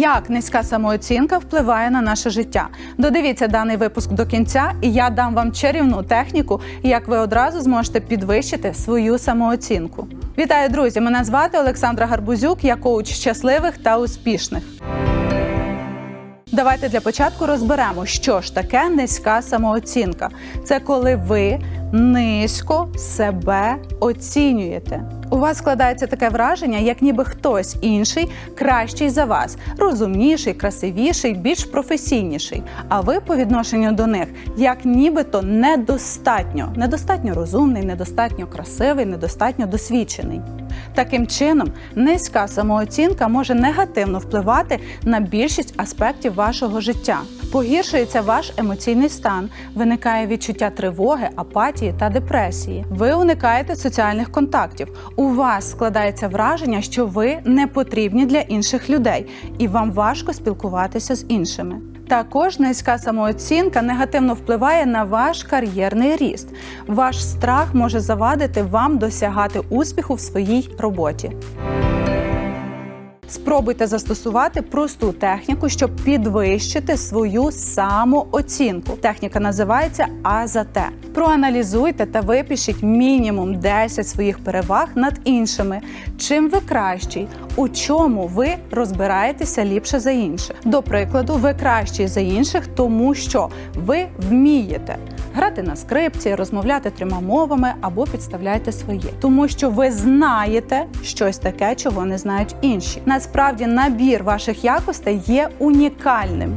Як низька самооцінка впливає на наше життя? Додивіться даний випуск до кінця, і я дам вам чарівну техніку, як ви одразу зможете підвищити свою самооцінку. Вітаю, друзі! Мене звати Олександра Гарбузюк, я коуч щасливих та успішних. Давайте для початку розберемо, що ж таке низька самооцінка. Це коли ви низько себе оцінюєте. У вас складається таке враження, як ніби хтось інший кращий за вас, розумніший, красивіший, більш професійніший. А ви по відношенню до них як нібито недостатньо, недостатньо розумний, недостатньо красивий, недостатньо досвідчений. Таким чином, низька самооцінка може негативно впливати на більшість аспектів вашого життя. Погіршується ваш емоційний стан, виникає відчуття тривоги, апатії та депресії. Ви уникаєте соціальних контактів. У вас складається враження, що ви не потрібні для інших людей, і вам важко спілкуватися з іншими. Також низька самооцінка негативно впливає на ваш кар'єрний ріст. Ваш страх може завадити вам досягати успіху в своїй роботі. Спробуйте застосувати просту техніку, щоб підвищити свою самооцінку. Техніка називається А за Проаналізуйте та випишіть мінімум 10 своїх переваг над іншими. Чим ви кращий, у чому ви розбираєтеся ліпше за інших. До прикладу, ви кращий за інших, тому що ви вмієте грати на скрипці, розмовляти трьома мовами або підставляєте своє, тому що ви знаєте щось таке, чого не знають інші. Насправді набір ваших якостей є унікальним.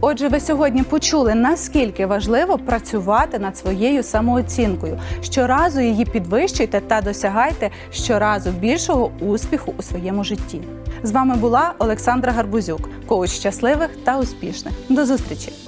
Отже, ви сьогодні почули, наскільки важливо працювати над своєю самооцінкою. Щоразу її підвищуйте та досягайте щоразу більшого успіху у своєму житті. З вами була Олександра Гарбузюк, коуч щасливих та успішних. До зустрічі!